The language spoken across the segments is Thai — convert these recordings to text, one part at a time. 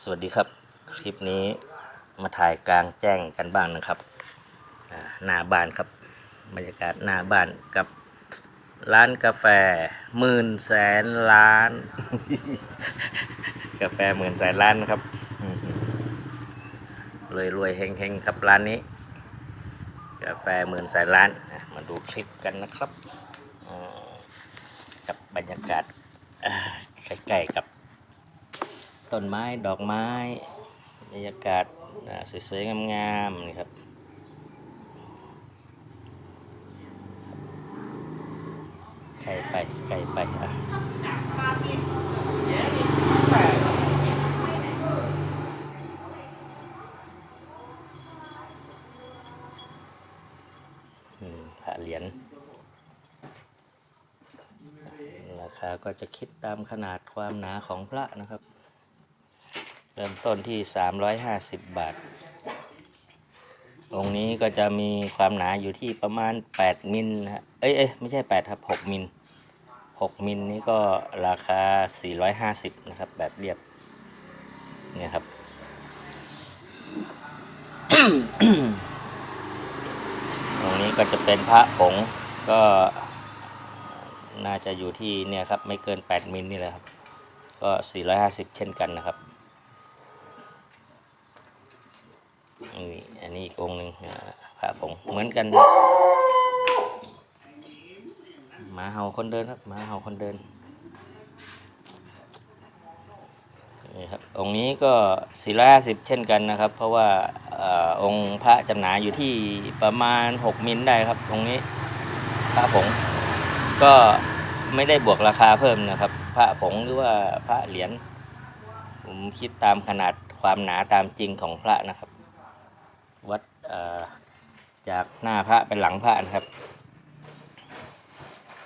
สวัสดีครับคลิปนี้มาถ่ายกลางแจ้งกันบ้างนะครับหน้าบ้านครับบรรยากาศหน้าบ้านกับร้านกาแฟหมื่นแสนล้าน กาแฟหมื่นแสนล้านนะครับรวยรวยเฮงเฮงๆครับร้านนี้ กาแฟหมื่นแสนล้านมาดูคลิปกันนะครับกับบรรยากาศใกล้ๆกับ ต้นไม้ดอกไม้บรรยากาศสวยๆงามๆนี่ครับไก่ไปไก่ไปอะพระเหรียญราคาก็จะคิดตามขนาดความหนาของพระนะครับ เริ่มต้นที่ 350 บาท องค์นี้ก็จะมีความหนาอยู่ที่ประมาณ 8 มิลนะฮะ เอ้ยเอ้ยไม่ใช่ 8 ครับ 6 มิล 6 มิลนี่ก็ราคา 450 นะครับ แบบเรียบ เนี่ยครับองนี้ก็จะเป็นพระผงก็น่าจะอยู่ที่เนี่ยครับ ไม่เกิน 8 มิลนี่แหละครับ ก็ 450 เช่นกันนะครับ อันนี้อันนี้อีกองค์หนึ่งพระผงเหมือนกันนะหมาเห่าคนเดินครับหมาเห่าคนเดินนี่ครับองค์นี้ก็450เช่นกันนะครับ เพราะว่าอองค์พระจำหนาอยู่ที่ประมาณ 6 มิลได้ครับองนี้พระผงก็ไม่ได้บวกราคาเพิ่มนะครับ พระผงหรือว่าพระเหรียญผมคิดตามขนาดความหนาตามจริงของพระนะครับ วัดจากหน้าพระเป็นหลังพระนะครับ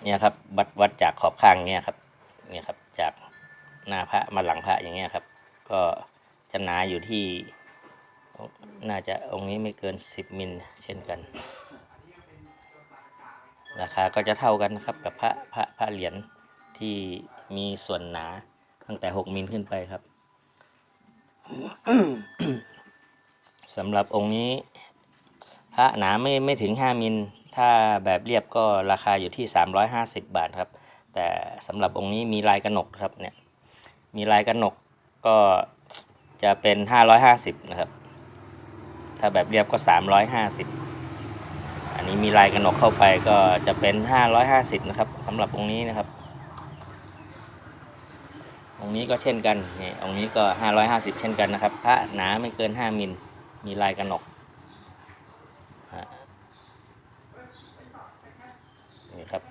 เนี่ยครับวัดวัดจากขอบข้างเนี่ยครับ เนี่ยครับจากหน้าพระมาหลังพระอย่างเงี้ยครับ ก็จะหนาอยู่ที่ น่าจะองค์นี้ไม่เกิน10มิลเช่นกัน ราคาก็จะเท่ากันนะครับกับพระพระพระเหรียญที่มีส่วนหนาตั้งแต่6มิลขึ้นไปครับ สำหรับองค์นี้ พระหนาไม่ไม่ถึง 5 มิล ถ้าแบบเรียบก็ราคาอยู่ที่ 350 บาทครับ แต่สำหรับองค์นี้มีลายกระหนกครับเนี่ย มีลายกระหนกก็จะเป็น 550 นะครับ ถ้าแบบเรียบก็ 350 อันนี้มีลายกระหนกเข้าไปก็จะเป็น 550 นะครับสำหรับองค์นี้นะครับองค์นี้ก็เช่นกันนี่องค์นี้ก็ 550 เช่นกันนะครับ พระหนาไม่เกิน 5 มิล มีลายกระหนกนี่ครับ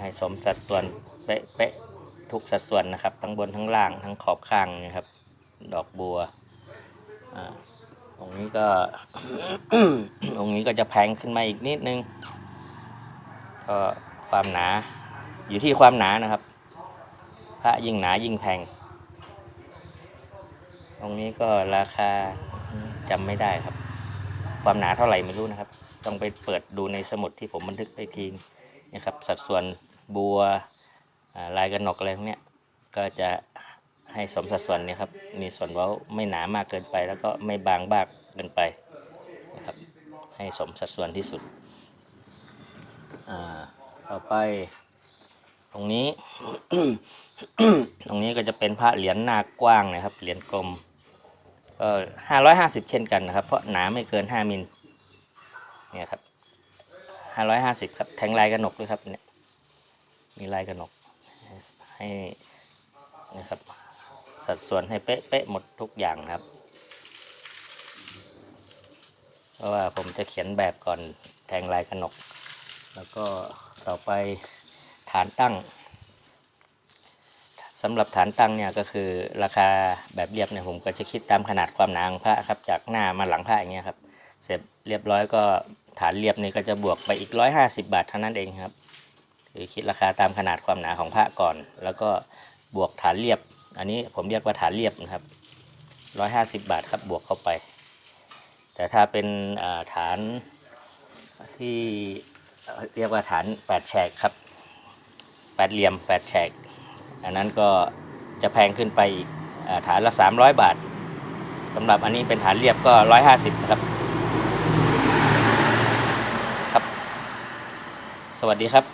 ให้สมสัดส่วนเป๊ะๆทุกสัดส่วนนะครับทั้งบนทั้งล่างทั้งขอบข้างนี่ครับ ดอกบัวอ่าองนี้ก็องนี้ก็จะแพงขึ้นมาอีกนิดนึงก็ความหนาอยู่ที่ความหนานะครับ พระยิ่งหนายิ่งแพง ตรงนี้ก็ราคาจำไม่ได้ครับ ความหนาเท่าไหร่ไม่รู้นะครับ ต้องไปเปิดดูในสมุดที่ผมบันทึกไปทีนะครับ สัดส่วนบัวลายกระหนกอะไรพวกนี้ก็จะให้สมสัดส่วนนี่ครับ มีส่วนเว้าไม่หนามากเกินไป แล้วก็ไม่บางบากเกินไปนะครับ ให้สมสัดส่วนที่สุด ต่อไป ตรงนี้ ตรงนี้ก็จะเป็นพระเหรียญหน้ากว้างนะครับ เหรียญกลม ห้าร้อยห้าสิบเช่นกันนะครับ เพราะหนาไม่เกินห้ามิลเนี่ยครับห้าร้อยห้าสิบครับแทงลายกระหนกด้วยครับเนี่ยมีลายกระหนกให้นะครับสัดส่วนให้เป๊ะๆหมดทุกอย่างครับ เพราะว่าผมจะเขียนแบบก่อนแทงลายกระหนก แล้วก็ต่อไปฐานตั้ง สำหรับฐานตั้งเนี่ยก็คือราคาแบบเรียบเนี่ยผมก็จะคิดตามขนาดความหนาของพระครับจากหน้ามาหลังพระอย่างเงี้ยครับ เสร็จเรียบร้อยก็ฐานเรียบเนี่ยก็จะบวกไปอีกร้อยห้าสิบาทเท่านั้นเองครับคือคิดราคาตามขนาดความหนาของพระก่อน แล้วก็บวกฐานเรียบ อันนี้ผมเรียกว่าฐานเรียบนะครับร้อยห้าสิบาทครับบวกเข้าไป แต่ถ้าเป็นฐานที่เรียกว่าฐานแปดแฉกครับแปดเหลี่ยมแปดแฉก อันนั้นก็จะแพงขึ้นไปอีกอ่าฐานละ 300 บาทสำหรับอันนี้เป็นฐานเรียบก็ 150ครับครับ สวัสดีครับ